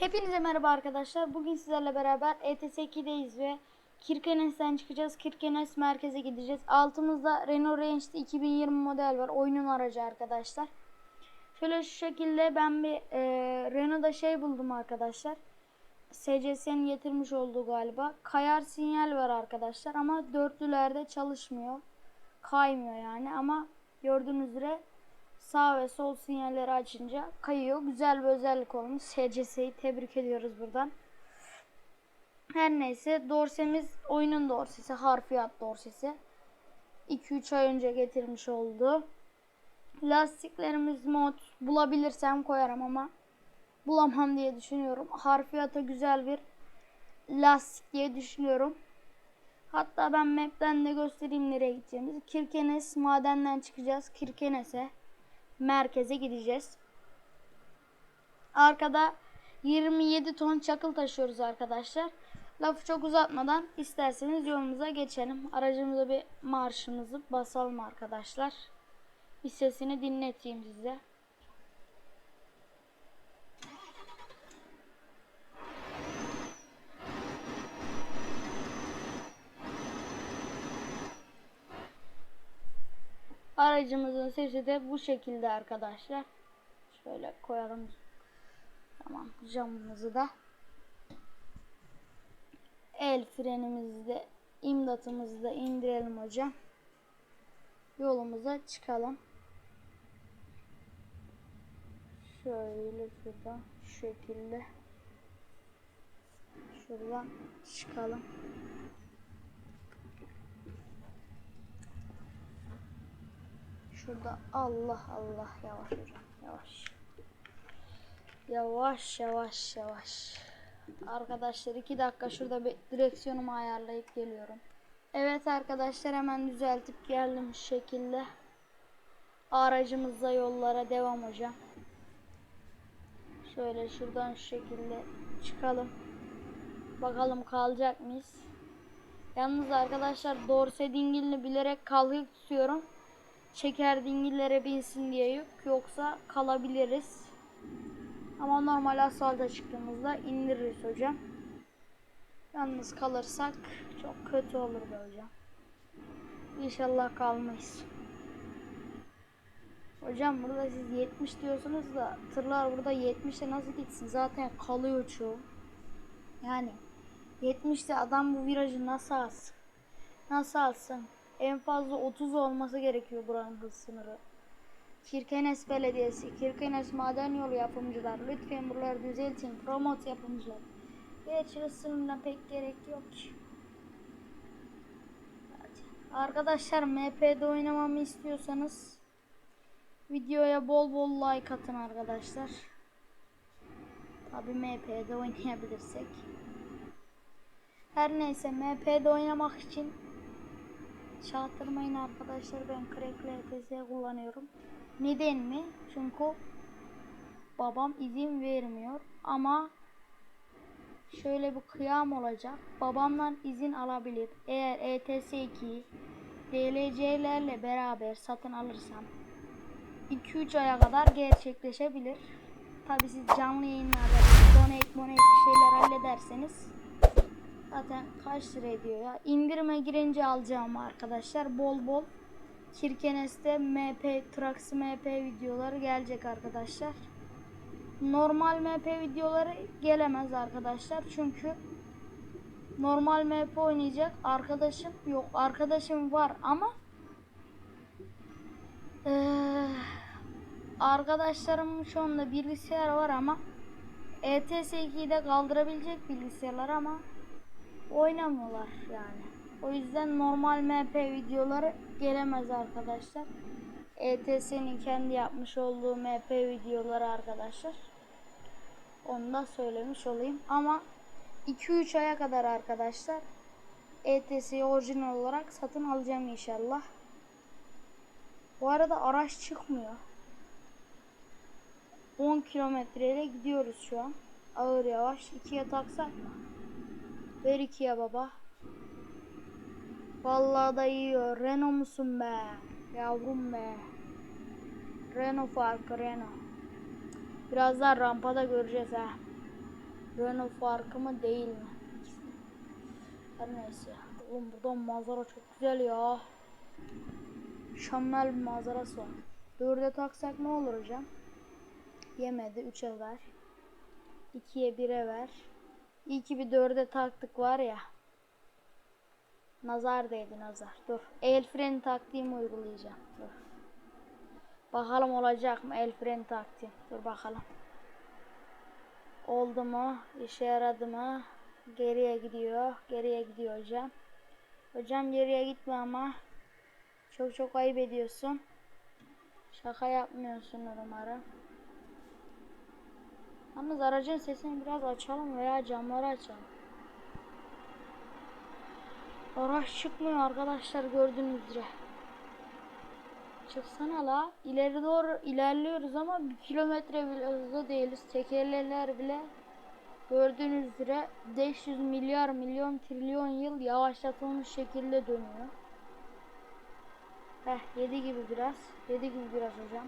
Hepinize merhaba arkadaşlar. Bugün sizlerle beraber ETS 2'deyiz ve Kirkenes'ten çıkacağız. Kirkenes merkeze gideceğiz. Altımızda Renault Range'de 2020 model var. Oyunun aracı arkadaşlar. Şöyle şu şekilde ben bir e, Renault'da şey buldum arkadaşlar. SCS'nin getirmiş olduğu galiba. Kayar sinyal var arkadaşlar ama dörtlülerde çalışmıyor. Kaymıyor yani ama gördüğünüz üzere sağ ve sol sinyalleri açınca kayıyor. Güzel bir özellik olmuş. SCS'yi tebrik ediyoruz buradan. Her neyse dorsemiz oyunun dorsesi. Harfiyat dorsesi. 2-3 ay önce getirmiş oldu. Lastiklerimiz mod bulabilirsem koyarım ama bulamam diye düşünüyorum. Harfiyata güzel bir lastik diye düşünüyorum. Hatta ben map'ten de göstereyim nereye gideceğimizi. Kirkenes madenden çıkacağız. Kirkenes'e merkeze gideceğiz. Arkada 27 ton çakıl taşıyoruz arkadaşlar. Lafı çok uzatmadan isterseniz yolumuza geçelim. Aracımıza bir marşımızı basalım arkadaşlar. Bir sesini dinleteyim size. Aracımızın sesi de bu şekilde arkadaşlar. Şöyle koyalım. Tamam camımızı da. El frenimizi de imdatımızı da indirelim hocam. Yolumuza çıkalım. Şöyle şuradan şu şekilde. Şuradan çıkalım. Şurada Allah Allah yavaş hocam yavaş. Yavaş yavaş yavaş. Arkadaşlar iki dakika şurada bir direksiyonumu ayarlayıp geliyorum. Evet arkadaşlar hemen düzeltip geldim şu şekilde. Aracımızla yollara devam hocam. Şöyle şuradan şu şekilde çıkalım. Bakalım kalacak mıyız? Yalnız arkadaşlar dorse dingilini bilerek kalkık tutuyorum çeker dingillere binsin diye yok. Yoksa kalabiliriz. Ama normal asfalta çıktığımızda indiririz hocam. Yalnız kalırsak çok kötü olur be hocam. İnşallah kalmayız. Hocam burada siz 70 diyorsunuz da tırlar burada 70'te nasıl gitsin? Zaten kalıyor çoğu. Yani 70'te adam bu virajı nasıl alsın? Nasıl alsın? En fazla 30 olması gerekiyor buranın hız sınırı. Kirkenes Belediyesi, Kirkenes Maden Yolu yapımcılar lütfen buraları düzeltin. Promot yapımcılar. Gerçi hız sınırına pek gerek yok ki. Arkadaşlar MP'de oynamamı istiyorsanız videoya bol bol like atın arkadaşlar. Tabi MP'de oynayabilirsek. Her neyse MP'de oynamak için Çaktırmayın arkadaşlar ben Crack'le ETS kullanıyorum. Neden mi? Çünkü babam izin vermiyor ama şöyle bir kıyam olacak. Babamdan izin alabilir. Eğer E ETS 2'yi DLC'lerle beraber satın alırsam 2-3 aya kadar gerçekleşebilir. Tabi siz canlı yayınlarda donate monate bir şeyler hallederseniz Zaten kaç lira ediyor ya? İndirime girince alacağım arkadaşlar. Bol bol Kirkenes'te MP, Traxi MP videoları gelecek arkadaşlar. Normal MP videoları gelemez arkadaşlar. Çünkü normal MP oynayacak arkadaşım yok. Arkadaşım var ama ee, arkadaşlarımın şu anda bilgisayar var ama ETS 2'yi de kaldırabilecek bilgisayarlar ama oynamıyorlar yani. O yüzden normal MP videoları gelemez arkadaşlar. ETS'nin kendi yapmış olduğu MP videoları arkadaşlar. Onu da söylemiş olayım. Ama 2-3 aya kadar arkadaşlar ETS'yi orijinal olarak satın alacağım inşallah. Bu arada araç çıkmıyor. 10 kilometreyle gidiyoruz şu an. Ağır yavaş. ikiye taksak mı? Ver ikiye baba. Vallahi da yiyor. Renault musun be? Yavrum be. Renault farkı Renault. Birazdan rampada göreceğiz ha. Renault farkı mı değil mi? Her neyse. Oğlum buradan manzara çok güzel ya. Mükemmel bir manzarası var. Dörde taksak ne olur hocam? Yemedi. Üçe ver. İkiye bire ver. İyi ki bir dörde taktık var ya. Nazar değdi nazar. Dur. El freni taktiğimi uygulayacağım. Dur. Bakalım olacak mı el freni taktiğim. Dur bakalım. Oldu mu? İşe yaradı mı? Geriye gidiyor. Geriye gidiyor hocam. Hocam geriye gitme ama. Çok çok ayıp ediyorsun. Şaka yapmıyorsun umarım. Yalnız aracın sesini biraz açalım veya camları açalım. Araç çıkmıyor arkadaşlar gördüğünüz üzere. Çıksana la. İleri doğru ilerliyoruz ama bir kilometre bile hızlı değiliz. Tekerleler bile gördüğünüz üzere 500 milyar milyon trilyon yıl yavaşlatılmış şekilde dönüyor. Heh yedi gibi biraz. Yedi gibi biraz hocam.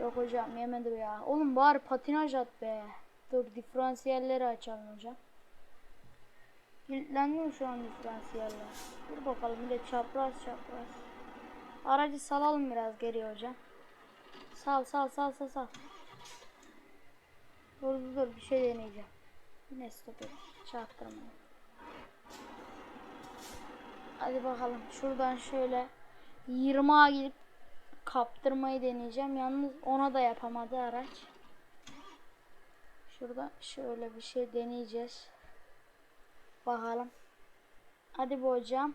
Yok hocam yemedi ya. Oğlum bari patinaj at be. Dur diferansiyelleri açalım hocam. Kilitlenmiyor şu an diferansiyeller. Dur bakalım bir de çapraz çapraz. Aracı salalım biraz geri hocam. Sal sal sal sal sal. Dur dur dur bir şey deneyeceğim. Yine stop et. Çaktırmayın. Hadi bakalım şuradan şöyle 20'a gidip kaptırmayı deneyeceğim. Yalnız ona da yapamadı araç. Şurada şöyle bir şey deneyeceğiz. Bakalım. Hadi bu hocam.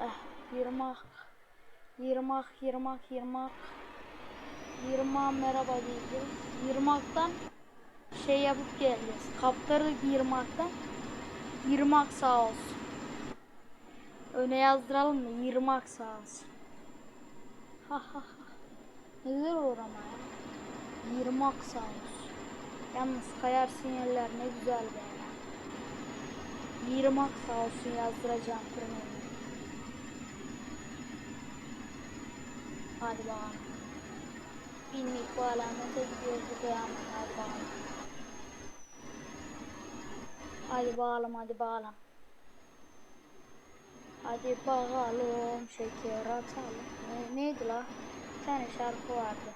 Eh, yırmak. Yırmak, yırmak, yırmak. Yırmak merhaba diyeceğiz. Yırmaktan şey yapıp geleceğiz. Kaptırdık yırmaktan. Yırmak sağ olsun. Öne yazdıralım mı? Yırmak sağ olsun. Ha ha ha. Ne güzel olur ama ya. Yırmak sağ olsun. Yalnız kayar sinyaller ne güzel be. Yırmak sağ olsun yazdıracağım kırmızı. Hadi bakalım. Binlik bu alamete gidiyoruz bu kıyamet. Hadi bakalım. Hadi bakalım hadi bakalım. Hadi bakalım şeker atalım. Ne, neydi la? Bir tane şarkı vardı.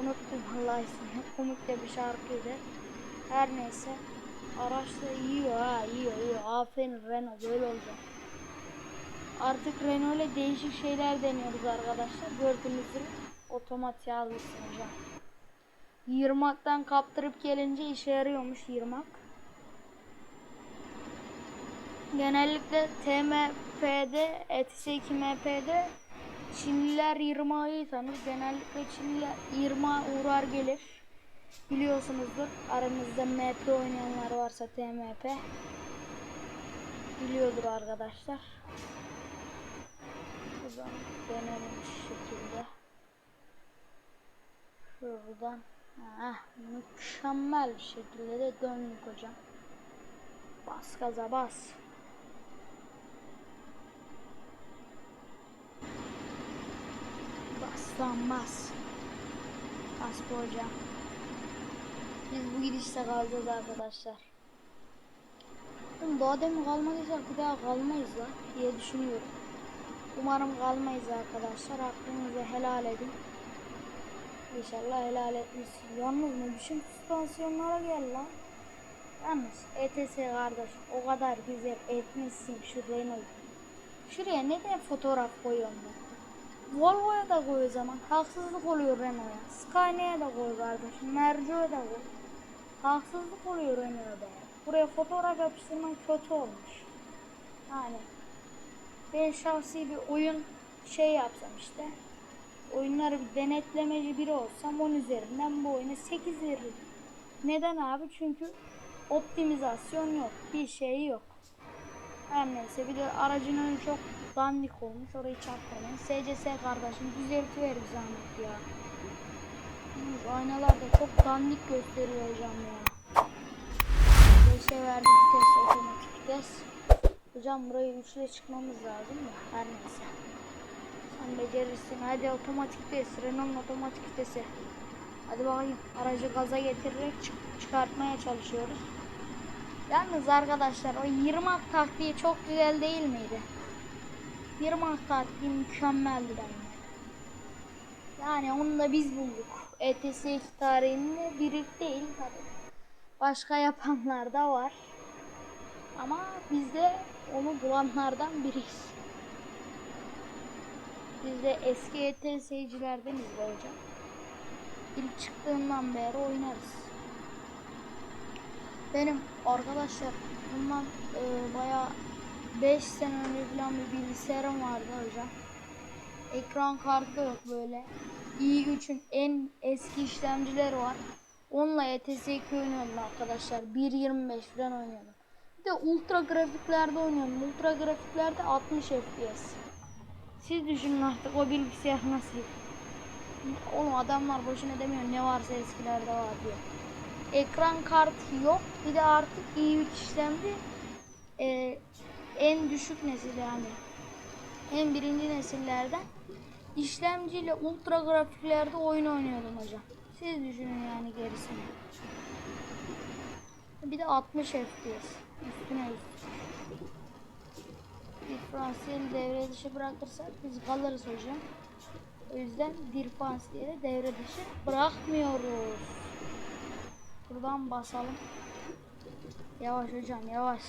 Unuttum Allah ismini. Komik de bir şarkıydı. Her neyse. Araç da yiyor ha yiyor yiyor. Aferin Renault böyle olacak. Artık Renault ile değişik şeyler deniyoruz arkadaşlar. Gördüğünüz gibi otomat yazmışsın hocam. Yırmaktan kaptırıp gelince işe yarıyormuş yırmak. Genellikle TMP'de, ETS2MP'de Çinliler yırmağı iyi tanır. Genellikle Çinliler yırmağa uğrar gelir. Biliyorsunuzdur. Aramızda MP oynayanlar varsa TMP. Biliyordur arkadaşlar. Buradan denemiş şekilde. Şuradan. Ah, mükemmel bir şekilde de döndük hocam. Bas gaza bas. Bu hocam. Biz bu gidişte kalacağız arkadaşlar. Daha demin kalmadıysak bir daha kalmayız la diye düşünüyorum. Umarım kalmayız arkadaşlar. Aklınızı helal edin. İnşallah helal etmişsin. Yalnız ne biçim süspansiyonlara gel lan. Yalnız ETS kardeş o kadar güzel etmişsin şu Renault. Şuraya neden fotoğraf koyuyorsun ben? Volvo'ya da koy o zaman. Haksızlık oluyor Renault'a. Scania'ya da koy kardeşim. Merco'ya da koy. Haksızlık oluyor Renault'a. Buraya fotoğraf yapıştırman kötü olmuş. Yani ben şahsi bir oyun şey yapsam işte. Oyunları bir denetlemeci biri olsam 10 üzerinden bu oyuna 8 veririm. Neden abi? Çünkü optimizasyon yok. Bir şey yok. Her neyse bir de aracın önü çok dandik olmuş. Orayı çarpmayın. SCS kardeşim düzeltiver bir zahmet ya. Yalnız da çok dandik gösteriyor hocam ya. 5'e verdik vites otomatik vites. Hocam burayı 3 ile çıkmamız lazım mı? Her neyse. Sen becerirsin. Hadi otomatik vites. Renault'un otomatik vitesi. Hadi bakayım. Aracı gaza getirerek çık- çıkartmaya çalışıyoruz. Yalnız arkadaşlar o 20 ak taktiği çok güzel değil miydi? 20 ak taktiği mükemmeldi bence. Yani onu da biz bulduk. ETS tarihinde biri değil tabii. Başka yapanlar da var. Ama biz de onu bulanlardan biriyiz. Biz de eski ETS'cilerdeniz be hocam. İlk çıktığından beri oynarız. Benim arkadaşlar bundan e, bayağı 5 sene önce falan bir bilgisayarım vardı hocam. Ekran kartı yok böyle. i3'ün en eski işlemcileri var. Onunla ETS 2 oynuyordum arkadaşlar. 1.25 falan oynuyordum. Bir de ultra grafiklerde oynuyorum. Ultra grafiklerde 60 FPS. Siz düşünün artık o bilgisayar nasıl? Oğlum adamlar boşuna demiyor ne varsa eskilerde var diyor. Ekran kartı yok. Bir de artık i3 işlemci e, en düşük nesil yani. En birinci nesillerden işlemciyle ultra grafiklerde oyun oynuyordum hocam. Siz düşünün yani gerisini. Bir de 60 FPS. Üstüne üst. Diferansiyeli devre dışı bırakırsak biz kalırız hocam. O yüzden diferansiyeli devre dışı bırakmıyoruz. Buradan basalım. Yavaş hocam yavaş.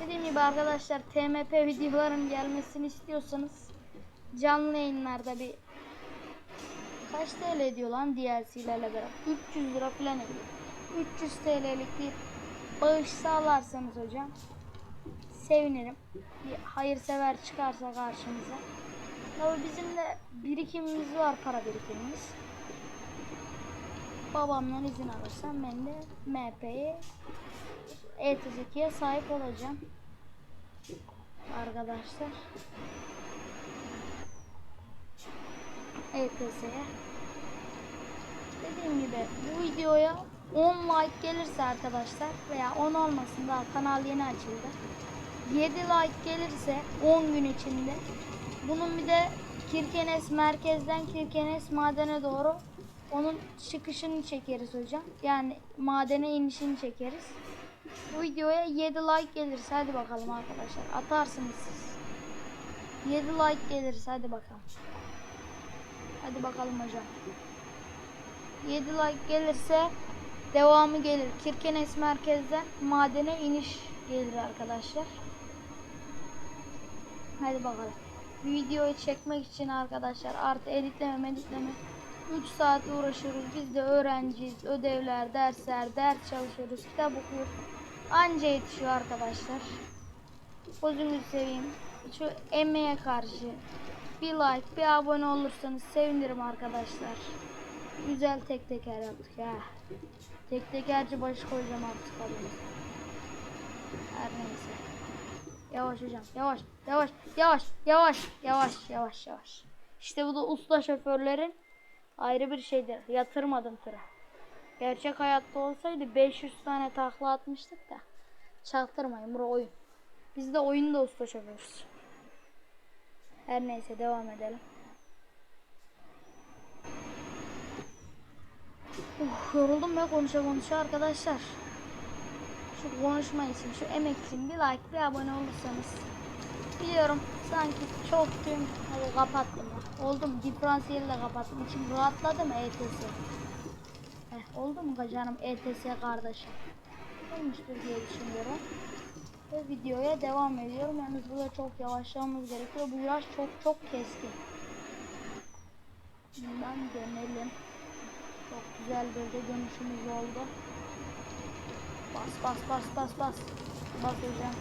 Dediğim gibi arkadaşlar TMP videoların gelmesini istiyorsanız canlı yayınlarda bir kaç TL ediyor lan DLC'lerle beraber? 300 lira falan ediyor. 300 TL'lik bir bağış sağlarsanız hocam sevinirim. Bir hayırsever çıkarsa karşımıza. Tabii bizim de birikimimiz var para birikimimiz. Babamdan izin alırsam ben de MP'ye ETS2'ye sahip olacağım. Arkadaşlar. ETS'ye. Dediğim gibi bu videoya 10 like gelirse arkadaşlar veya 10 olmasın daha kanal yeni açıldı. 7 like gelirse 10 gün içinde bunun bir de Kirkenes merkezden Kirkenes madene doğru onun çıkışını çekeriz hocam. Yani madene inişini çekeriz. Bu videoya 7 like gelirse hadi bakalım arkadaşlar. Atarsınız siz. 7 like gelirse hadi bakalım. Hadi bakalım hocam. 7 like gelirse devamı gelir. Kirkenes merkezden madene iniş gelir arkadaşlar. Hadi bakalım. Videoyu çekmek için arkadaşlar artı editleme editleme 3 saat uğraşıyoruz. Biz de öğrenciyiz. Ödevler, dersler, ders çalışıyoruz. Kitap okuyoruz. Anca yetişiyor arkadaşlar. Gözünüzü seveyim. Şu emeğe karşı bir like, bir abone olursanız sevinirim arkadaşlar. Güzel tek teker yaptık ya. Tek tekerci başı koyacağım artık adımıza. Her neyse. Yavaş hocam. Yavaş. Yavaş. Yavaş. Yavaş. Yavaş. Yavaş. Yavaş. İşte bu da usta şoförlerin ayrı bir şeydir. Yatırmadım tıra. Gerçek hayatta olsaydı 500 tane takla atmıştık da. Çaktırmayın bura oyun. Biz de oyunda usta şoförüz. Her neyse devam edelim. Uh, yoruldum ya konuşa konuşa arkadaşlar. Şu konuşma için, şu emek için bir like, bir abone olursanız. Biliyorum sanki çok tüm hadi kapattım ya. Oldu mu? Diferansiyeli de kapattım. İçim rahatladı mı ETS? Oldu mu canım ETS kardeşim? Olmuştur diye düşünüyorum. Ve videoya devam ediyorum. Yalnız burada çok yavaşlamamız gerekiyor. Bu viraj çok çok keskin. Bundan dönelim. Çok güzel de dönüşümüz oldu. Bas bas bas bas bas. Bas hocam.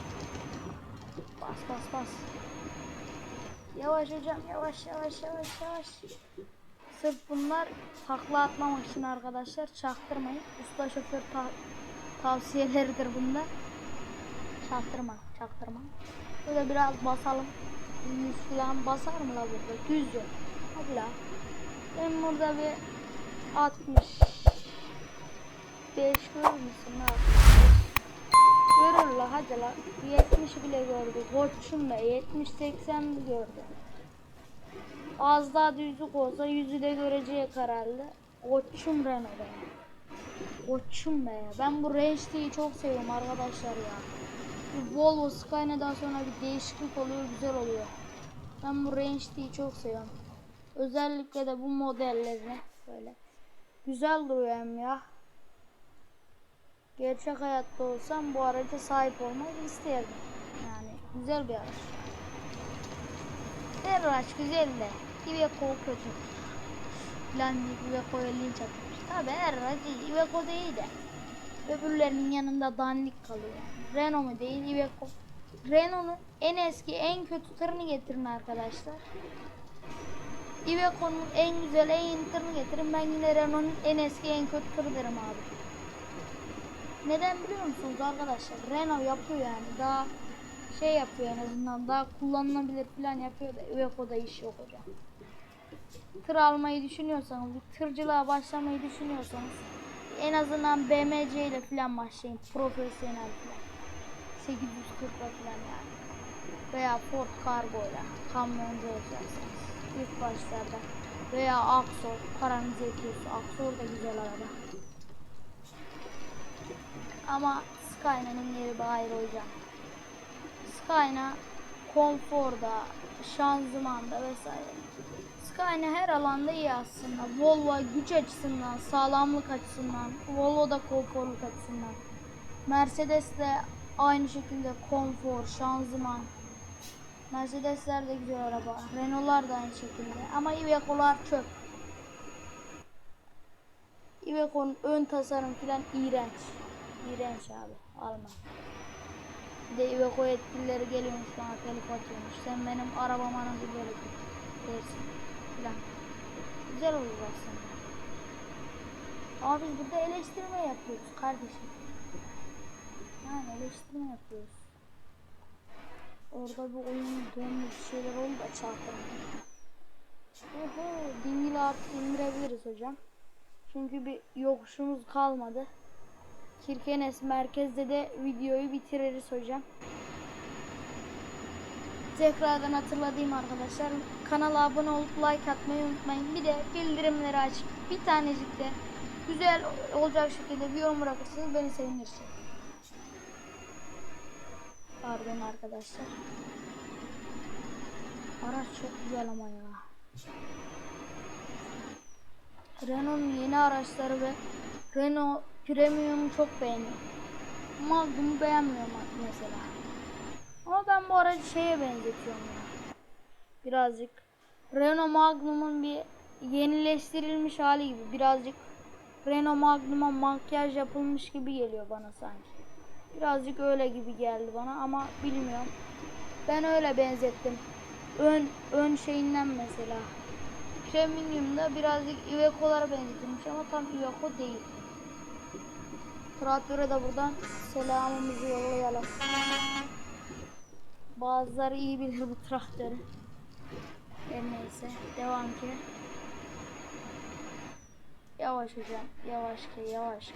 Bas bas bas. Yavaş hocam yavaş yavaş yavaş yavaş. Sırf bunlar takla atmamak için arkadaşlar çaktırmayın. Usta şoför ta- tavsiyeleridir bunlar. Çaktırma çaktırma. Böyle biraz basalım. Yüz falan basar mı la burada? Düz yok. Hadi la. Ben burada bir 60 5 görür müsün la? Görür la hadi la. 70 bile gördü. Koçum da 70 80 gördü. Az daha düzlük olsa yüzü de göreceği kararlı. Koçum Renault be. Koçum be. Ben bu Range'yi çok seviyorum arkadaşlar ya. Bu Volvo Skyline'dan sonra bir değişiklik oluyor, güzel oluyor. Ben bu Range'yi çok seviyorum. Özellikle de bu modellerini böyle. Güzel duruyor hem ya. Gerçek hayatta olsam bu araca sahip olmayı isterdim. Yani güzel bir araç. Her araç güzel de Iveco kötü. Lan Iveco'ya linç atmış. Tabi iyi. Iveco iyi de. Öbürlerinin yanında dandik kalıyor. Renault mu değil Iveco. Renault'un en eski en kötü tırını getirin arkadaşlar. Iveco'nun en güzel en yeni tırını getirin. Ben yine Renault'un en eski en kötü tırı derim abi. Neden biliyor musunuz arkadaşlar? Renault yapıyor yani daha şey yapıyor en azından daha kullanılabilir falan yapıyor da Iveco'da iş yok hocam. Tır almayı düşünüyorsanız, bir tırcılığa başlamayı düşünüyorsanız en azından BMC ile falan başlayın. Profesyonel falan. 840 falan yani. Veya Ford Cargo ile kamyoncu olacaksınız. İlk başlarda. Veya Axor, paranız yetiyorsa Axor da güzel araba. Ama Skyline'ın yeri bir ayrı hocam. Skyline konforda, şanzımanda vesaire. Skyline her alanda iyi aslında. Volvo güç açısından, sağlamlık açısından, Volvo da konforluk açısından. Mercedes de aynı şekilde konfor, şanzıman. Mercedesler de güzel araba. Renault'lar da aynı şekilde. Ama Iveco'lar çöp. Iveco'nun ön tasarım filan iğrenç. İğrenç abi. Alma. Bir de Iveco yetkilileri geliyormuş bana telif atıyormuş. Sen benim arabama nasıl böyle dersin filan. Güzel olur aslında. Ama biz burada eleştirme yapıyoruz kardeşim. Yani eleştirme yapıyoruz. Orada bir oyun dönmüş şeyler oldu da çarptırdım. Oho, dingili artık indirebiliriz hocam. Çünkü bir yokuşumuz kalmadı. Kirkenes merkezde de videoyu bitiririz hocam. Tekrardan hatırlatayım arkadaşlar. Kanala abone olup like atmayı unutmayın. Bir de bildirimleri açıp bir tanecik de güzel olacak şekilde bir yorum bırakırsanız beni sevinirsiniz. Pardon arkadaşlar. Araç çok güzel ama ya. Renault'un yeni araçları ve Renault Premium'u çok beğeniyorum. Magnum'u beğenmiyorum mesela. Ama ben bu aracı şeye benzetiyorum ya. Birazcık Renault Magnum'un bir yenileştirilmiş hali gibi. Birazcık Renault Magnum'a makyaj yapılmış gibi geliyor bana sanki. Birazcık öyle gibi geldi bana ama bilmiyorum. Ben öyle benzettim. Ön ön şeyinden mesela. Premium'da birazcık Iveco'lara benzetilmiş ama tam Iveco değil. Traktöre de buradan selamımızı yollayalım. Bazıları iyi bilir bu traktörü. Her neyse devam ki. Yavaş hocam yavaş ki yavaş ki.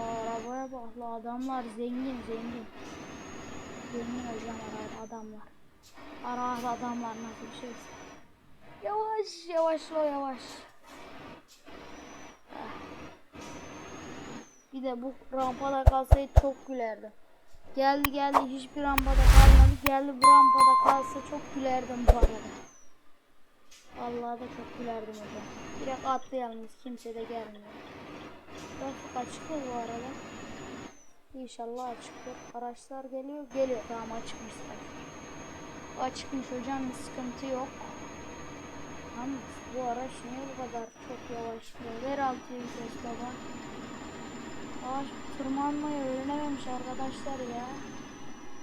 Arabaya bak la adamlar zengin zengin. Zengin hocam ara- adamlar. Ara adamlar nasıl bir şeyse. Yavaş yavaş lo yavaş. Ah. Bir de bu rampada kalsaydı çok gülerdim. Geldi geldi hiçbir rampada kalmadı. Geldi bu rampada kalsa çok gülerdim bu arada. Vallahi da çok gülerdim hocam. Direkt atlayalım biz kimse de gelmiyor. Trafik açık bu arada? İnşallah açıktır. Araçlar geliyor. Geliyor. Tamam açıkmış trafik. Açıkmış hocam bir sıkıntı yok. Ama bu araç niye bu kadar çok yavaş? Ver altı vites baba. Ağaç tırmanmayı öğrenememiş arkadaşlar ya.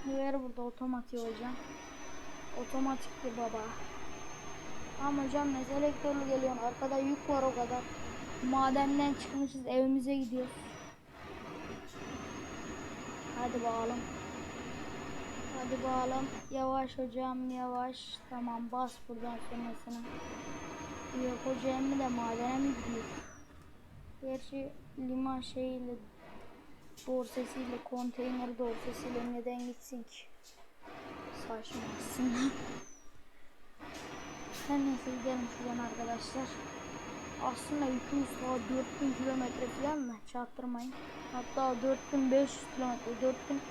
Ver burada otomatik hocam. Otomatikti baba. Ama hocam mesele elektrolu geliyor. Arkada yük var o kadar. Madenden çıkmışız evimize gidiyoruz. Hadi bakalım. Hadi bakalım. Yavaş hocam yavaş. Tamam bas buradan sonrasına. Yok hocam de madene mi gidiyor? Gerçi liman şeyiyle dorsesiyle konteyner dorsesiyle neden gitsin ki? Saçma aslında. Her neyse gidelim şuradan arkadaşlar. Aslında 200 saat 4000 kilometre falan mı? Çarptırmayın. Hatta 4500 kilometre. 4000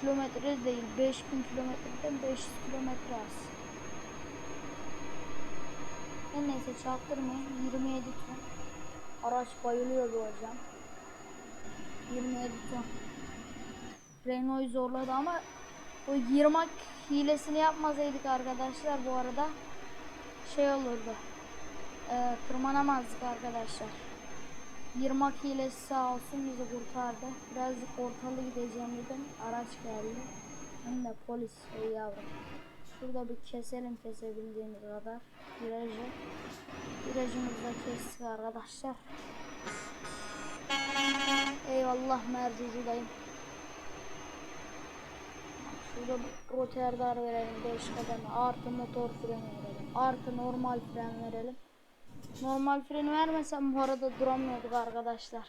kilometre değil. 5000 kilometreden 500 kilometre az. Her neyse çarptırmayın. 27 ton. Araç bayılıyor bu hocam. 27 ton. Renault'u zorladı ama o yırmak hilesini yapmasaydık arkadaşlar bu arada şey olurdu. Ee, tırmanamazdık arkadaşlar. Yırmak hilesi sağ olsun bizi kurtardı. Birazcık ortalı gideceğim dedim. Araç geldi. Hem de polis ey yavrum. Şurada bir keselim kesebildiğimiz kadar. Virajı. Virajımızı da kestik arkadaşlar. Eyvallah mercucudayım. Şurada bir roterdar verelim 5 kademe. Artı motor freni verelim. Artı normal fren verelim. Normal freni vermesem bu arada duramıyorduk arkadaşlar.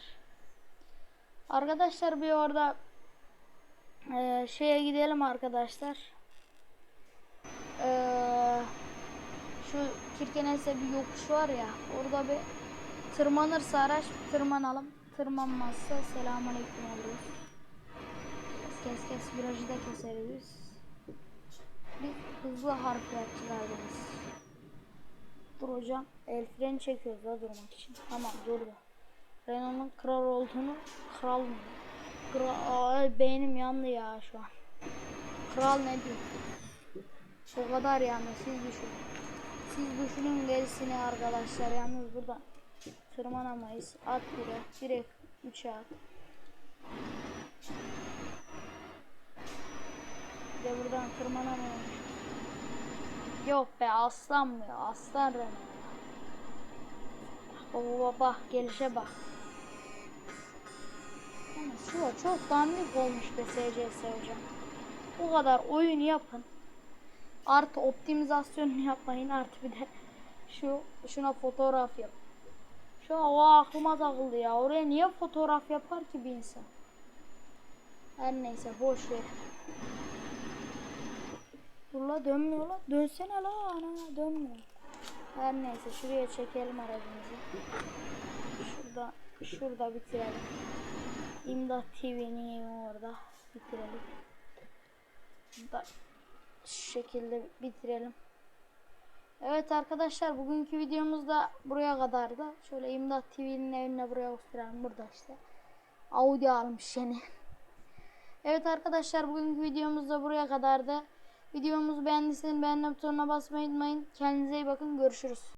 Arkadaşlar bir orada eee, şeye gidelim arkadaşlar. Eee, şu Kirkenes'te bir yokuş var ya. Orada bir tırmanırsa araç tırmanalım. Tırmanmazsa selamünaleyküm alıyoruz. Kes kes kes virajı da keseriz. Biz hızlı harfiyatçılardayız. Dur hocam el freni çekiyoruz da durmak için. Tamam durdu. Renault'un kral olduğunu kral mı? Kral, beynim yandı ya şu an. Kral ne diyor? O kadar yandı siz düşünün. Siz düşünün gerisini arkadaşlar yalnız buradan tırmanamayız. At bire direkt uçağa at. Bir de buradan tırmanamıyorum. Yok be aslan mı ya? Aslan Renault. Baba baba gelişe bak. Yani çok dandik olmuş be SCS hocam. Bu kadar oyun yapın. Artı optimizasyonunu yapmayın artı bir de şu şuna fotoğraf yap. Şu an o aklıma takıldı ya. Oraya niye fotoğraf yapar ki bir insan? Her neyse boş ver. Dur la dönmüyor la. Dönsene la ana dönmüyor. Her neyse şuraya çekelim aracımızı. Şurada şurada bitirelim. İmdat TV'nin orada bitirelim. Da şu şekilde bitirelim. Evet arkadaşlar bugünkü videomuz da buraya kadardı. Şöyle İmdat TV'nin evine buraya gösterelim. Burada işte. Audi almış yeni. Evet arkadaşlar bugünkü videomuz da buraya kadardı. Videomuzu beğendiyseniz beğenme butonuna basmayı unutmayın. Kendinize iyi bakın. Görüşürüz.